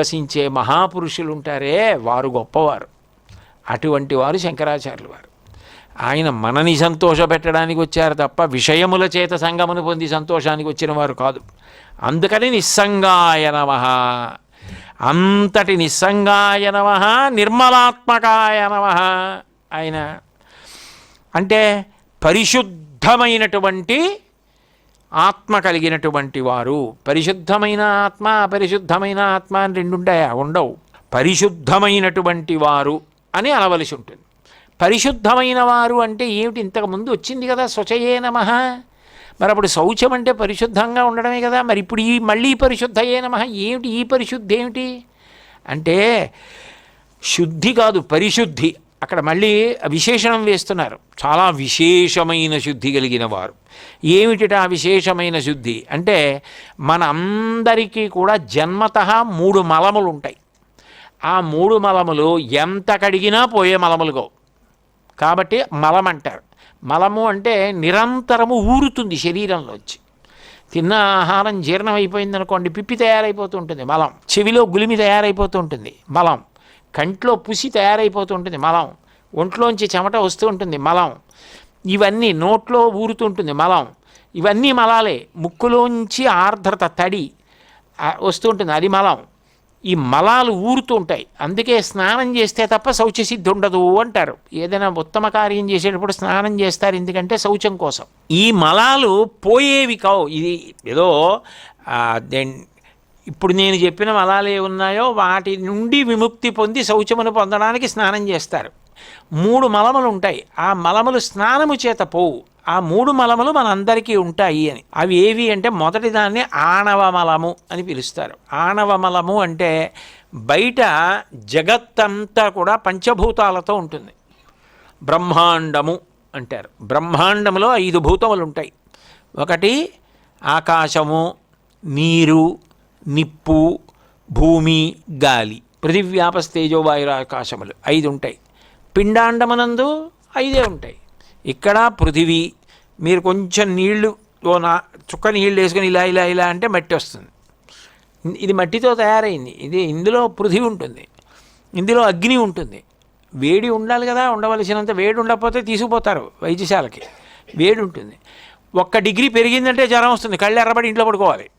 నివసించే మహాపురుషులు ఉంటారే వారు గొప్పవారు. అటువంటి వారు శంకరాచార్యులు వారు. ఆయన మనని సంతోషపెట్టడానికి వచ్చారు తప్ప విషయముల చేత సంగమును పొంది సంతోషానికి వచ్చిన వారు కాదు. అందుకని నిస్సంగాయ నమ. అంతటి నిస్సంగాయ నమ నిర్మలాత్మకాయ నమ ఆయన. అంటే పరిశుద్ధమైనటువంటి ఆత్మ కలిగినటువంటి వారు పరిశుద్ధమైన ఆత్మ అపరిశుద్ధమైన ఆత్మ అని రెండుంటాయా? ఉండవు. పరిశుద్ధమైనటువంటి వారు అని అనవలసి ఉంటుంది. పరిశుద్ధమైన వారు అంటే ఏమిటి? ఇంతకుముందు వచ్చింది కదా శుచయే నమ. మరి అప్పుడు శౌచం అంటే పరిశుద్ధంగా ఉండడమే కదా. మరి ఇప్పుడు ఈ మళ్ళీ పరిశుద్ధయే నమ. ఏమిటి? ఈ పరిశుద్ధి ఏమిటి? అంటే శుద్ధి కాదు పరిశుద్ధి. అక్కడ మళ్ళీ విశేషణం వేస్తున్నారు. చాలా విశేషమైన శుద్ధి కలిగిన వారు. ఏమిటిట ఆ విశేషమైన శుద్ధి? అంటే మన అందరికీ కూడా జన్మత మూడు మలములు ఉంటాయి ఆ మూడు మలములు ఎంత కడిగినా పోయే మలములుగో కాబట్టి మలం అంటారు మలము అంటే నిరంతరము ఊరుతుంది శరీరంలోంచి. తిన్న ఆహారం జీర్ణం అయిపోయింది అనుకోండి పిప్పి తయారైపోతూ ఉంటుంది మలం. చెవిలో గులిమి తయారైపోతూ ఉంటుంది మలం. కంట్లో పుసి తయారైపోతూ ఉంటుంది మలం. ఒంట్లోంచి చెమట వస్తూ ఉంటుంది మలం. ఇవన్నీ నోట్లో ఊరుతూ ఉంటుంది మలం. ఇవన్నీ మలాలే. ముక్కులోంచి ఆర్ద్రత తడి వస్తూ ఉంటుంది అది మలం. ఈ మలాలు ఊరుతూ ఉంటాయి. అందుకే స్నానం చేస్తే తప్ప శౌచసిద్ధి ఉండదు అంటారు. ఏదైనా ఉత్తమ కార్యం చేసేటప్పుడు స్నానం చేస్తారు. ఎందుకంటే శౌచం కోసం. ఈ మలాలు పోయేవి కావు. ఇది ఏదో దెన్ ఇప్పుడు నేను చెప్పిన మలాలు ఉన్నాయో వాటి నుండి విముక్తి పొంది శౌచమును పొందడానికి స్నానం చేస్తారు. మూడు మలములు ఉంటాయి. ఆ మలములు స్నానము చేత పోవు. ఆ మూడు మలములు మనందరికీ ఉంటాయి అని. అవి ఏవి అంటే మొదటి దాన్ని ఆణవ మలము అని పిలుస్తారు. ఆణవ మలము అంటే బయట జగత్తంతా కూడా పంచభూతాలతో ఉంటుంది. బ్రహ్మాండము అంటారు. బ్రహ్మాండములో ఐదు భూతములు ఉంటాయి. ఒకటి ఆకాశము నీరు నిప్పు భూమి గాలి పృథివ్యాపస్తేజోవాయుర ఆకాశములు ఐదు ఉంటాయి పిండాండమనందు ఐదే ఉంటాయి. ఇక్కడ పృథివీ మీరు కొంచెం నీళ్ళు ఓ నా చుక్క నీళ్ళు వేసుకొని ఇలా ఇలా ఇలా అంటే మట్టి వస్తుంది. ఇది మట్టితో తయారైంది. ఇది ఇందులో పృథివీ ఉంటుంది. ఇందులో అగ్ని ఉంటుంది. వేడి ఉండాలి కదా ఉండవలసినంత వేడి ఉండకపోతే తీసుకుపోతారు వైద్యశాలకి. వేడి ఉంటుంది. ఒక్క డిగ్రీ పెరిగిందంటే జ్వరం వస్తుంది. కళ్ళు ఎర్రబడి ఇంట్లో పడుకోవాలి.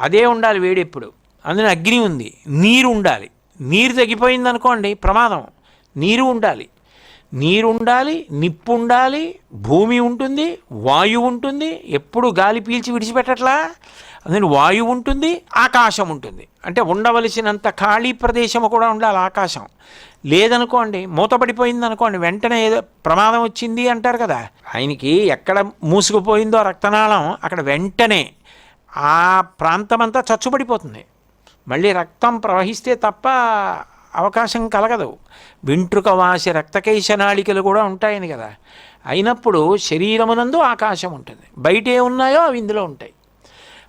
అదే ఉండాలి వేడి ఎప్పుడు అందులో అగ్ని ఉంది. నీరు ఉండాలి. నీరు తగ్గిపోయింది అనుకోండి ప్రమాదం. నీరు ఉండాలి. నీరు ఉండాలి నిప్పు ఉండాలి భూమి ఉంటుంది వాయువు ఉంటుంది. ఎప్పుడు గాలి పీల్చి విడిచిపెట్టట్లా? అందులో వాయువు ఉంటుంది ఆకాశం ఉంటుంది. అంటే ఉండవలసినంత ఖాళీ ప్రదేశం కూడా ఉండాలి ఆకాశం. లేదనుకోండి మూతపడిపోయింది అనుకోండి వెంటనే ఏదో ప్రమాదం వచ్చింది అంటారు కదా. ఆయనకి ఎక్కడ మూసుకుపోయిందో రక్తనాళం అక్కడ వెంటనే ఆ ప్రాంతమంతా చచ్చుబడిపోతుంది. మళ్ళీ రక్తం ప్రవహిస్తే తప్ప అవకాశం కలగదు. వెంట్రుక వాసి రక్తకైశ నాళికలు కూడా ఉంటాయని కదా. అయినప్పుడు శరీరమునందు ఆకాశం ఉంటుంది. బయట ఏ ఉన్నాయో అవి ఇందులో ఉంటాయి.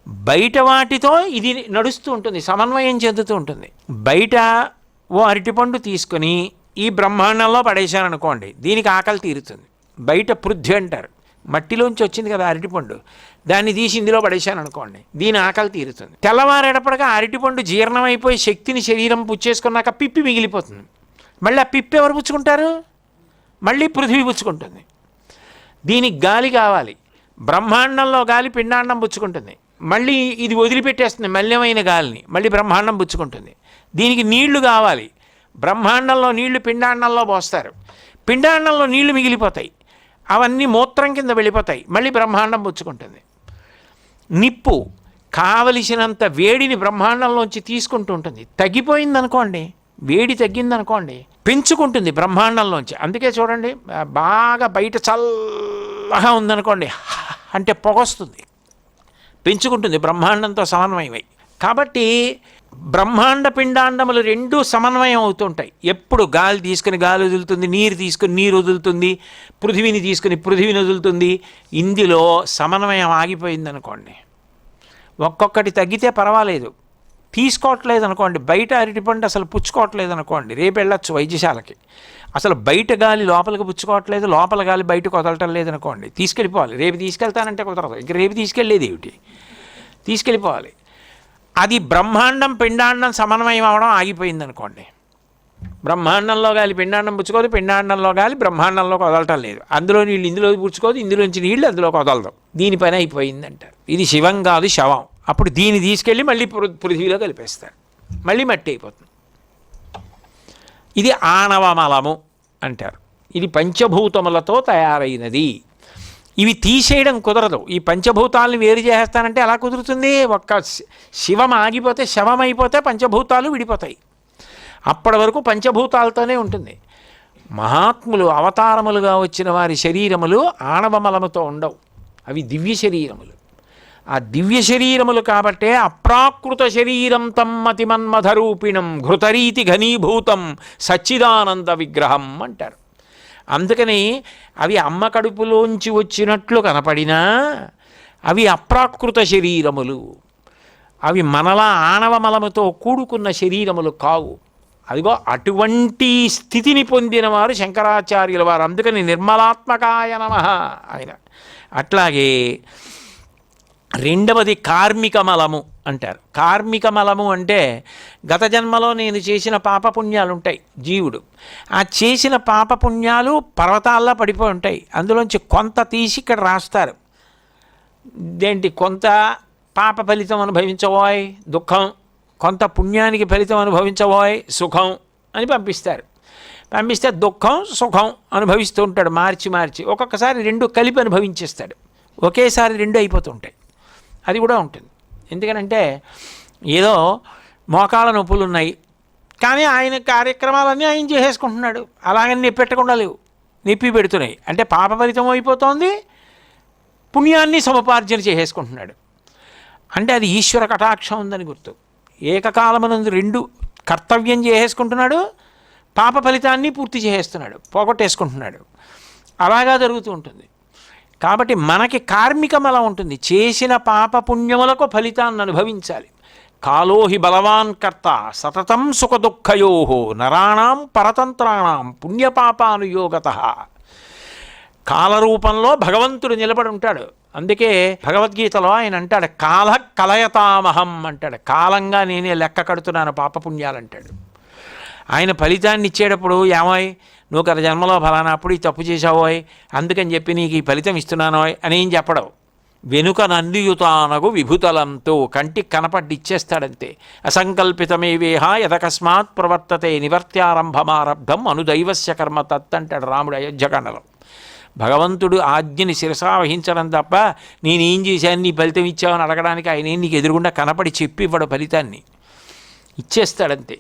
బయట వాటితో ఇది నడుస్తూ ఉంటుంది సమన్వయం చెందుతూ ఉంటుంది. బయట ఓ అరటిపండు తీసుకొని ఈ బ్రహ్మాండంలో పడేశారనుకోండి దీనికి ఆకలి తీరుతుంది. బయట పృథ్వి అంటారు. మట్టిలోంచి వచ్చింది కదా అరటిపండు. దాన్ని తీసి ఇందులో పడేశాను అనుకోండి. దీని ఆకలి తీరుతుంది. తెల్లవారేటప్పటిగా అరటిపండు జీర్ణమైపోయి శక్తిని శరీరం పుచ్చేసుకున్నాక పిప్పి మిగిలిపోతుంది. మళ్ళీ ఆ పిప్పి ఎవరు పుచ్చుకుంటారు? మళ్ళీ పృథివీ పుచ్చుకుంటుంది. దీనికి గాలి కావాలి. బ్రహ్మాండంలో గాలి పిండాండం పుచ్చుకుంటుంది. మళ్ళీ ఇది వదిలిపెట్టేస్తుంది మల్యమైన గాలిని. మళ్ళీ బ్రహ్మాండం పుచ్చుకుంటుంది. దీనికి నీళ్ళు కావాలి. బ్రహ్మాండంలో నీళ్ళు పిండాండంలో పోస్తారు. పిండాండంలో నీళ్ళు మిగిలిపోతాయి. అవన్నీ మూత్రం కింద వెళ్ళిపోతాయి. మళ్ళీ బ్రహ్మాండం పుచ్చుకుంటుంది. నిప్పు కావలసినంత వేడిని బ్రహ్మాండంలోంచి తీసుకుంటూ ఉంటుంది. తగ్గిపోయిందనుకోండి వేడి తగ్గిందనుకోండి పెంచుకుంటుంది బ్రహ్మాండంలోంచి. అందుకే చూడండి బాగా బయట చల్లగా ఉందనుకోండి అంటే పొగొస్తుంది పెంచుకుంటుంది బ్రహ్మాండంతో సమన్వయమై. కాబట్టి బ్రహ్మాండ పిండాండములు రెండూ సమన్వయం అవుతుంటాయి. ఎప్పుడు గాలి తీసుకుని గాలి వదులుతుంది నీరు తీసుకుని నీరు వదులుతుంది పృథివీని తీసుకుని పృథివీని వదులుతుంది. ఇందులో సమన్వయం ఆగిపోయింది అనుకోండి ఒక్కొక్కటి తగ్గితే పర్వాలేదు. తీసుకోవట్లేదు అనుకోండి బయట అరటిపండు అసలు పుచ్చుకోవట్లేదు అనుకోండి రేపు వెళ్ళొచ్చు వైద్యశాలకి. అసలు బయట గాలి లోపలికి పుచ్చుకోవట్లేదు లోపల గాలి బయటకు వదలటం లేదనుకోండి. తీసుకెళ్ళిపోవాలి. రేపు తీసుకెళ్తానంటే కుదరదు. ఇంక రేపు తీసుకెళ్ళేది ఏమిటి? తీసుకెళ్ళిపోవాలి. అది బ్రహ్మాండం పిండాండం సమన్వయం అవడం ఆగిపోయింది అనుకోండి బ్రహ్మాండంలో గాలి పిండాండం పుచ్చుకోదు పిండాండంలో గాలి బ్రహ్మాండంలోకి వదలటం లేదు. అందులో నీళ్ళు ఇందులో పుచ్చుకోదు ఇందులోంచి నీళ్ళు అందులోకి వదలదు దీని పని అయిపోయింది అంటారు ఇది శివం కాదు శవం. అప్పుడు దీన్ని తీసుకెళ్ళి మళ్ళీ పృ- పృథ్వీలో కలిపేస్తారు. మళ్ళీ మట్టి అయిపోతుంది. ఇది ఆణవమలము అంటారు. ఇది పంచభూతములతో తయారైనది. ఇవి తీసేయడం కుదరదు. ఈ పంచభూతాలను వేరు చేస్తానంటే ఎలా కుదురుతుంది? ఒక్క శివం ఆగిపోతే శవం అయిపోతే పంచభూతాలు విడిపోతాయి. అప్పటి వరకు పంచభూతాలతోనే ఉంటుంది. మహాత్ములు అవతారములుగా వచ్చిన వారి శరీరములు ఆణవమలముతో ఉండవు. అవి దివ్య శరీరములు. ఆ దివ్య శరీరములు కాబట్టే అప్రాకృత శరీరం తమ్మతి మన్మధరూపిణం ఘృతరీతి ఘనీభూతం సచ్చిదానంద విగ్రహం అంటారు. అందుకని అవి అమ్మ కడుపులోంచి వచ్చినట్లు కనపడినా అవి అప్రాకృత శరీరములు. అవి మనలా ఆణవమలముతో కూడుకున్న శరీరములు కావు. అదిగో అటువంటి స్థితిని పొందిన వారు శంకరాచార్యుల వారు. అందుకని నిర్మలాత్మకాయ నమ ఆయన. అట్లాగే రెండవది కార్మిక మలము అంటారు. కార్మిక మలము అంటే గత జన్మలో నేను చేసిన పాపపుణ్యాలు ఉంటాయి జీవుడు. ఆ చేసిన పాపపుణ్యాలు పర్వతాల్లో పడిపోయి ఉంటాయి. అందులోంచి కొంత తీసి ఇక్కడ రాస్తారు. దేంటి కొంత పాప ఫలితం అనుభవించబోయ్ దుఃఖం. కొంత పుణ్యానికి ఫలితం అనుభవించబోయ్ సుఖం అని పంపిస్తారు. పంపిస్తే దుఃఖం సుఖం అనుభవిస్తూ ఉంటాడు మార్చి మార్చి. ఒక్కొక్కసారి రెండు కలిపి అనుభవించేస్తాడు. ఒకేసారి రెండు అయిపోతుంటాయి అది కూడా ఉంటుంది. ఎందుకనంటే ఏదో మోకాల నొప్పులు ఉన్నాయి. కానీ ఆయన కార్యక్రమాలన్నీ ఆయన చేసేసుకుంటున్నాడు. అలాగని నిప్పెట్టకుండా లేవు. నొప్పి పెడుతున్నాయి. అంటే పాప ఫలితం అయిపోతోంది. పుణ్యాన్ని సముపార్జన చేసేసుకుంటున్నాడు. అంటే అది ఈశ్వర కటాక్షం ఉందని గుర్తు. ఏకకాలమునందు రెండు కర్తవ్యం చేసేసుకుంటున్నాడు. పాప ఫలితాన్ని పూర్తి చేసేస్తున్నాడు. పోగొట్టేసుకుంటున్నాడు. అలాగా జరుగుతూ ఉంటుంది. కాబట్టి మనకి కార్మికం అలా ఉంటుంది. చేసిన పాప పుణ్యములకు ఫలితాన్ని అనుభవించాలి. కాలోహి బలవాన్ కర్త సతతం సుఖదుఃఖయో నరాణం పరతంత్రాణం పుణ్యపాపానుయోగత. కాలరూపంలో భగవంతుడు నిలబడి ఉంటాడు. అందుకే భగవద్గీతలో ఆయన అంటాడు కాల కలయతామహం అంటాడు. కాలంగా నేనే లెక్క కడుతున్నాను పాపపుణ్యాలంటాడు ఆయన ఫలితాన్ని ఇచ్చేటప్పుడు ఏమోయ్ నువ్వు గత జన్మలో ఫలానప్పుడు ఈ తప్పు చేసావోయ్ అందుకని చెప్పి నీకు ఈ ఫలితం ఇస్తున్నానోయ్ అని ఏం చెప్పడం. వెనుక నందియుతానగు విభుతలంతో కంటికి కనపడ్డి ఇచ్చేస్తాడంతే అసంకల్పితమేవేహ యదకస్మాత్ ప్రవర్తతే నివర్త్యారంభమారబ్ధం అనుదైవస్య కర్మ తత్ అంటాడు రాముడు అయోధ్యకాండలో భగవంతుడు ఆజ్ఞని శిరసా వహించడం తప్ప నేనేం చేశాను నీ ఫలితం ఇచ్చావని అడగడానికి ఆయన నీకు ఎదురుగుండా కనపడి చెప్పి ఇవ్వడు ఫలితాన్ని. ఇచ్చేస్తాడంతే.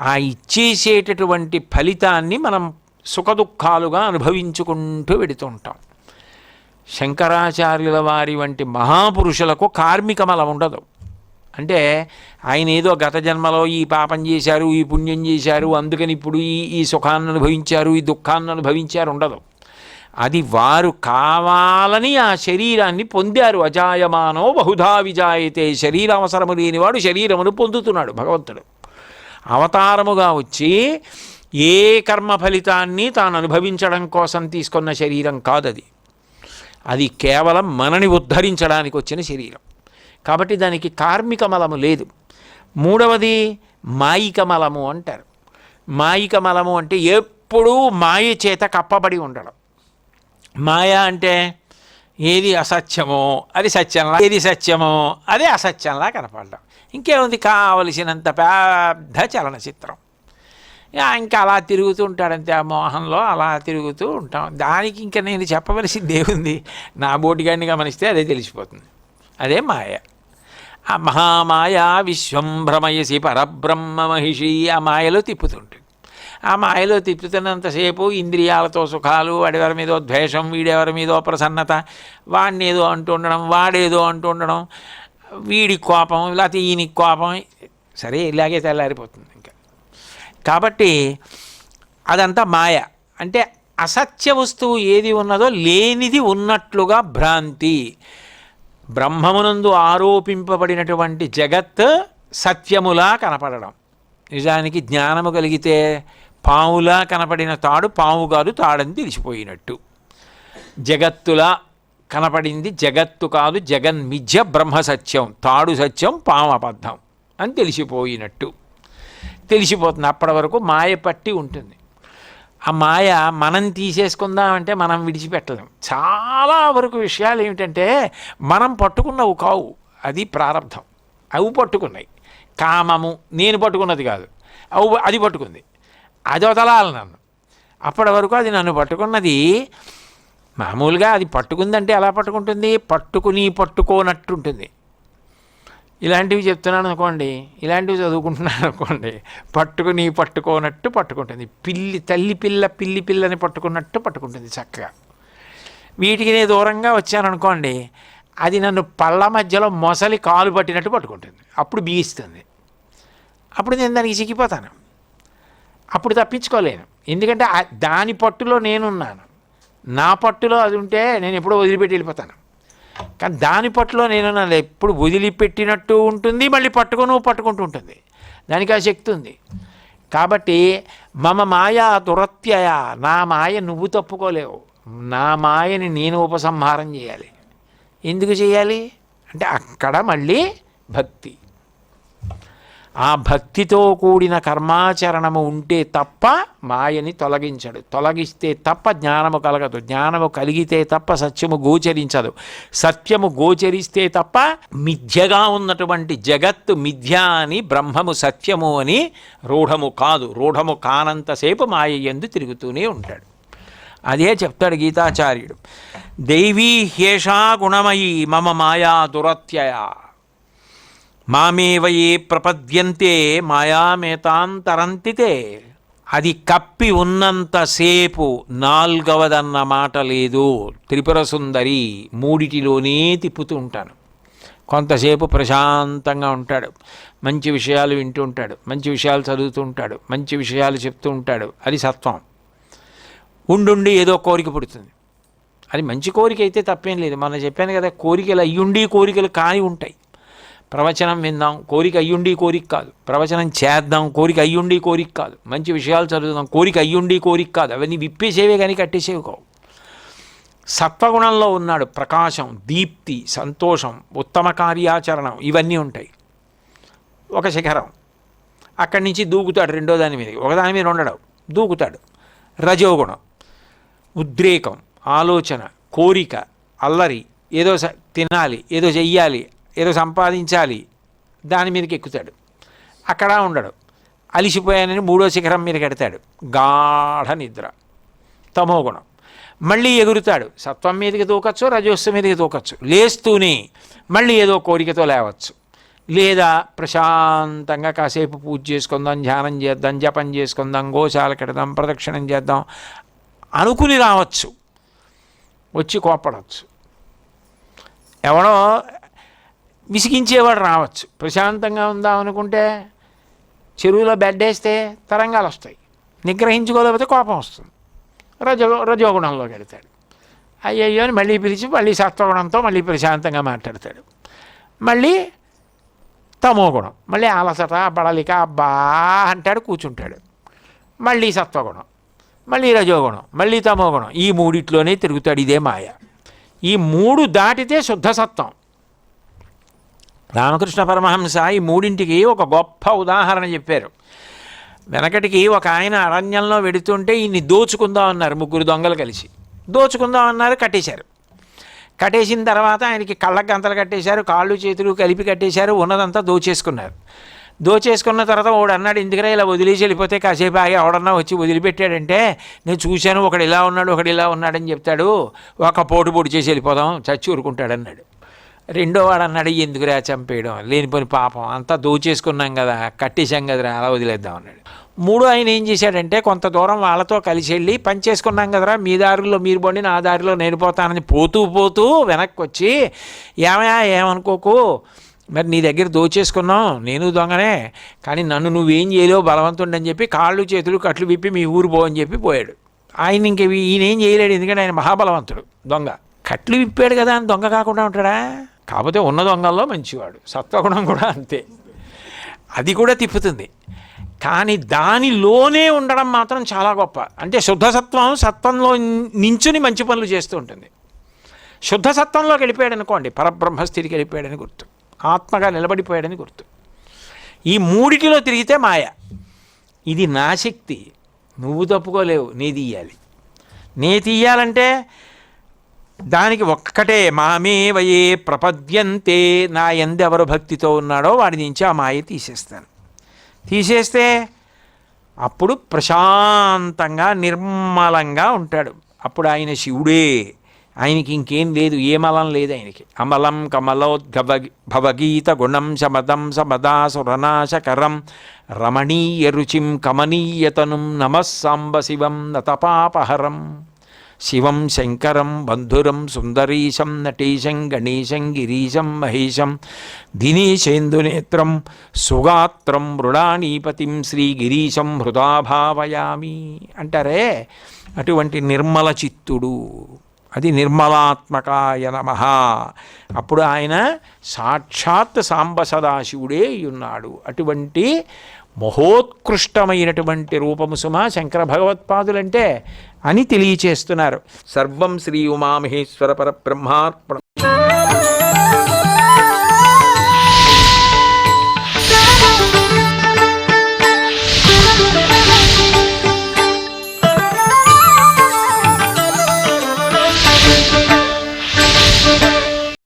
ఆ ఇచ్చేసేటటువంటి ఫలితాన్ని మనం సుఖదుఖాలుగా అనుభవించుకుంటూ వెడుతూ ఉంటాం శంకరాచార్యుల వారి వంటి మహాపురుషులకు కార్మికమలం ఉండదు. అంటే ఆయన ఏదో గత జన్మలో ఈ పాపం చేశారు ఈ పుణ్యం చేశారు అందుకని ఇప్పుడు ఈ ఈ సుఖాన్ని అనుభవించారు ఈ దుఃఖాన్ని అనుభవించారు ఉండదు. అది వారు కావాలని ఆ శరీరాన్ని పొందారు. అజాయమానో బహుధా విజాయితే. శరీర అవసరము లేనివాడు శరీరమును పొందుతున్నాడు భగవంతుడు. అవతారముగా వచ్చి ఏ కర్మ ఫలితాన్ని తాను అనుభవించడం కోసం తీసుకున్న శరీరం కాదది. అది కేవలం మనని ఉద్ధరించడానికి వచ్చిన శరీరం. కాబట్టి దానికి కార్మిక మలము లేదు. మూడవది మాయిక మలము అంటారు. మాయిక మలము అంటే ఎప్పుడూ మాయ చేత కప్పబడి ఉండడం. మాయ అంటే ఏది అసత్యమో అది సత్యంలా ఏది సత్యమో అదే అసత్యంలా కనపడడం. ఇంకేముంది కావలసినంత పెద్ద చలనచిత్రం ఇంకా అలా తిరుగుతూ ఉంటాడంతే ఆ మోహంలో అలా తిరుగుతూ ఉంటాం దానికి ఇంకా నేను చెప్పవలసింది ఏముంది నా బోటిగాడిని గమనిస్తే అదే తెలిసిపోతుంది అదే మాయ ఆ మహామాయా విశ్వం భ్రమయసి పరబ్రహ్మ మహిషి ఆ మాయలో తిప్పుతుంటుంది ఆ మాయలో తిప్పుతున్నంతసేపు ఇంద్రియాలతో సుఖాలు వాడెవరి మీదో ద్వేషం వీడెవరి మీదో ప్రసన్నత వాడినేదో అంటుండడం అంటూ ఉండడం వాడేదో అంటూ ఉండడం వీడి కోపం లేకపోతే ఈయన కోపం సరే ఇలాగే తెల్లారిపోతుంది ఇంకా. కాబట్టి అదంతా మాయ. అంటే అసత్య వస్తువు ఏది ఉన్నదో లేనిది ఉన్నట్లుగా భ్రాంతి. బ్రహ్మమునందు ఆరోపింపబడినటువంటి జగత్ సత్యములా కనపడడం. నిజానికి జ్ఞానము కలిగితే పావులా కనపడిన తాడు పాము కాదు తాడని తెలిసిపోయినట్టు. జగత్తులా కనపడింది జగత్తు కాదు జగన్ మిథ్య బ్రహ్మ సత్యం తాడు సత్యం పాము అబద్ధం అని తెలిసిపోయినట్టు. తెలిసిపోతుంది. అప్పటి వరకు మాయ పట్టి ఉంటుంది. ఆ మాయ మనం తీసేసుకుందామంటే మనం విడిచిపెట్టలేం. చాలా వరకు విషయాలు ఏమిటంటే మనం పట్టుకున్నవి కావు. అది ప్రారంభం. అవి పట్టుకున్నాయి. కామము నేను పట్టుకున్నది కాదు. అవు అది పట్టుకుంది. అది వదలాలి నన్ను. అప్పటి వరకు అది నన్ను పట్టుకున్నది మామూలుగా అది పట్టుకుందంటే ఎలా పట్టుకుంటుంది? పట్టుకుని పట్టుకోనట్టుంటుంది. ఇలాంటివి చెప్తున్నాను అనుకోండి ఇలాంటివి చదువుకుంటున్నాను అనుకోండి పట్టుకుని పట్టుకోనట్టు పట్టుకుంటుంది. పిల్లి తల్లి పిల్ల పిల్లి పిల్లని పట్టుకున్నట్టు పట్టుకుంటుంది చక్కగా. వీటికి నేను దూరంగా వచ్చాను అనుకోండి అది నన్ను పళ్ళ మధ్యలో మొసలి కాలు పట్టినట్టు పట్టుకుంటుంది. అప్పుడు బీయిస్తుంది. అప్పుడు నేను దానికి చిక్కిపోతాను. అప్పుడు తప్పించుకోలేను. ఎందుకంటే దాని పట్టులో నేనున్నాను. నా పట్టులో అది ఉంటే నేను ఎప్పుడో వదిలిపెట్టి వెళ్ళిపోతాను. కానీ దాని పట్టులో నేను ఎప్పుడు వదిలిపెట్టినట్టు ఉంటుంది మళ్ళీ పట్టుకొని పట్టుకుంటూ ఉంటుంది. దానికి ఆ శక్తి ఉంది. కాబట్టి మమ మాయ దురత్యయ నా మాయ నువ్వు తప్పుకోలేవు. నా మాయని నేను ఉపసంహారం చేయాలి. ఎందుకు చేయాలి? అంటే అక్కడ మళ్ళీ భక్తి. ఆ భక్తితో కూడిన కర్మాచరణము ఉంటే తప్ప మాయని తొలగించడు. తొలగిస్తే తప్ప జ్ఞానము కలగదు. జ్ఞానము కలిగితే తప్ప సత్యము గోచరించదు. సత్యము గోచరిస్తే తప్ప మిథ్యగా ఉన్నటువంటి జగత్తు మిథ్య అని బ్రహ్మము సత్యము అని రూఢము కాదు. రూఢము కానంతసేపు మాయ ఎందు తిరుగుతూనే ఉంటాడు. అదే చెప్తాడు గీతాచార్యుడు. దైవీ హ్యేషా గుణమయీ మమ మాయా దురత్యయ మామేవయే ప్రపద్యంతే మాయామేతాంతరంతితే. అది కప్పి ఉన్నంతసేపు నాల్గవదన్న మాట లేదు. త్రిపుర సుందరి మూడిటిలోనే తిప్పుతూ ఉంటాను కొంతసేపు ప్రశాంతంగా ఉంటాడు. మంచి విషయాలు వింటూ ఉంటాడు. మంచి విషయాలు చదువుతూ ఉంటాడు. మంచి విషయాలు చెప్తూ ఉంటాడు. అది సత్వం. ఉండుండి ఏదో కోరిక పుడుతుంది. అది మంచి కోరిక అయితే తప్పేం లేదు. మన చెప్పాను కదా కోరికలు అయ్యుండి కోరికలు కాని ఉంటాయి. ప్రవచనం విందాం. కోరిక అయ్యుండి కోరిక కాదు. ప్రవచనం చేద్దాం. కోరిక అయ్యుండి కోరిక కాదు. మంచి విషయాలు చదువుదాం. కోరిక అయ్యుండి కోరిక కాదు. అవన్నీ విప్పేసేవే కానీ కట్టేసేవి కావు. సత్వగుణంలో ఉన్నాడు ప్రకాశం దీప్తి సంతోషం ఉత్తమ కార్యాచరణం ఇవన్నీ ఉంటాయి. ఒక శిఖరం. అక్కడి నుంచి దూకుతాడు రెండో దాని మీద ఒకదాని మీద ఉండడు. దూకుతాడు. రజోగుణం. ఉద్రేకం ఆలోచన కోరిక అల్లరి. ఏదో స- తినాలి. ఏదో చెయ్యాలి. ఏదో సంపాదించాలి దాని మీదకి ఎక్కుతాడు. అక్కడ ఉండడు. అలిసిపోయానని మూడో శిఖరం మీద కడతాడు. గాఢ నిద్ర. తమో గుణం. మళ్ళీ ఎగురుతాడు. సత్వం మీదకి దూకచ్చు రజోత్సవం మీదకి దూకొచ్చు లేస్తూనే మళ్ళీ ఏదో కోరికతో లేవచ్చు. లేదా ప్రశాంతంగా కాసేపు పూజ చేసుకుందాం ధ్యానం చేద్దాం జపం చేసుకుందాం గోశాల కడదాం ప్రదక్షిణం చేద్దాం అనుకుని రావచ్చు. వచ్చి కోపడవచ్చు ఎవడో విసిగించేవాడు రావచ్చు. ప్రశాంతంగా ఉందాం అనుకుంటే చెరువులో బెడ్డేస్తే తరంగాలు వస్తాయి. నిగ్రహించుకోలేకపోతే కోపం వస్తుంది. రజో రజోగుణంలోకి వెళ్తాడు. అయ్యయ్యో అని మళ్ళీ పిలిచి మళ్ళీ సత్వగుణంతో మళ్ళీ ప్రశాంతంగా మాట్లాడతాడు. మళ్ళీ తమో గుణం. మళ్ళీ అలసట బడలిక అబ్బా అంటాడు కూర్చుంటాడు. మళ్ళీ సత్వగుణం. మళ్ళీ రజోగుణం. మళ్ళీ తమో గుణం. ఈ మూడిట్లోనే తిరుగుతాడు ఇదే మాయ. ఈ మూడు దాటితే శుద్ధ సత్వం. రామకృష్ణ పరమహంస ఈ మూడింటికి ఒక గొప్ప ఉదాహరణ చెప్పారు. వెనకటికి ఒక ఆయన అరణ్యంలో వెడుతుంటే ఈయన్ని దోచుకుందాం అన్నారు ముగ్గురు దొంగలు కలిసి. దోచుకుందాం అన్నారు కట్టేశారు. కట్టేసిన తర్వాత ఆయనకి కళ్ళ గంతలు కట్టేశారు కాళ్ళు చేతులు కలిపి కట్టేశారు ఉన్నదంతా దోచేసుకున్నారు. దోచేసుకున్న తర్వాత వాడు అన్నాడు ఎందుకరా ఇలా వదిలేసి వెళ్ళిపోతే కాసేపు ఆగి ఎవడన్నా వచ్చి వదిలిపెట్టాడంటే నేను చూశాను ఒకడు ఇలా ఉన్నాడు ఒకడు ఇలా ఉన్నాడని చెప్తాడు ఒక పోటు పొడి చేసి వెళ్ళిపోదాం చచ్చి ఊరుకుంటాడు అన్నాడు. రెండో వాడు అన్నాడు ఎందుకురా చంపేయడం? లేనిపోని పాపం. అంతా దోచేసుకున్నాం కదా కట్టేశాం కదరా అలా వదిలేద్దాం అన్నాడు. మూడో ఆయన ఏం చేశాడంటే కొంత దూరం వాళ్ళతో కలిసి వెళ్ళి పని చేసుకున్నాం కదరా మీ దారిలో మీరు బండి నా దారిలో నేను పోతానని పోతూ పోతూ వెనక్కి వచ్చి ఏమయా ఏమనుకోకు? మరి నీ దగ్గర దోచేసుకున్నాం నేను దొంగనే. కానీ నన్ను నువ్వేం చేయలేవు బలవంతుండని చెప్పి కాళ్ళు చేతులు కట్లు విప్పి మీ ఊరు పో అని చెప్పి పోయాడు. ఆయన ఇంక ఈయన ఏం చేయలేడు ఎందుకంటే ఆయన మహాబలవంతుడు దొంగ. కట్లు విప్పాడు కదా అని దొంగ కాకుండా ఉంటాడా? కాకపోతే ఉన్న దొంగల్లో మంచివాడు. సత్వగుణం కూడా అంతే. అది కూడా తిప్పుతుంది. కానీ దానిలోనే ఉండడం మాత్రం చాలా గొప్ప. అంటే శుద్ధసత్వం సత్వంలో నించుని మంచి పనులు చేస్తూ ఉంటుంది. శుద్ధసత్వంలోకి వెళ్ళిపోయాడు అనుకోండి పరబ్రహ్మస్థితికి వెళ్ళిపోయాడని గుర్తు. ఆత్మగా నిలబడిపోయాడని గుర్తు. ఈ మూడిటిలో తిరిగితే మాయ. ఇది నా శక్తి. నువ్వు తప్పుకోలేవు. నీ తీయాలి. నే తీయాలంటే దానికి ఒక్కటే మామే వయే ప్రపద్యంతే నా ఎందెవరు భక్తితో ఉన్నాడో వాడి నుంచి ఆ మాయ తీసేస్తాను. తీసేస్తే అప్పుడు ప్రశాంతంగా నిర్మలంగా ఉంటాడు. అప్పుడు ఆయన శివుడే. ఆయనకి ఇంకేం లేదు ఏ మలం లేదు ఆయనకి. అమలం కమలోద్గవ భవగీత గుణం శమదం సమదాసురనాశకరం. రమణీయ రుచిం కమనీయతనుం నమస్సాంబ శివం నతపాపహరం శివం శంకరం బంధురం సుందరీశం నటీశం గణేశం గిరీశం మహేశం దినీశేందునేత్రం సుగాత్రం మృడాణీపతిం శ్రీగిరీశం గిరీశం భావయామి అంటారే? అటువంటి నిర్మల చిత్తుడు. అది నిర్మలాత్మకాయ నమ. అప్పుడు ఆయన సాక్షాత్ సాంబ సదాశివుడే ఉన్నాడు అటువంటి మహోత్కృష్టమైనటువంటి రూపము సుమ శంకర భగవత్పాదులంటే అని తెలియచేస్తున్నారు. సర్వం శ్రీ ఉమామహేశ్వర పరబ్రహ్మార్పణ.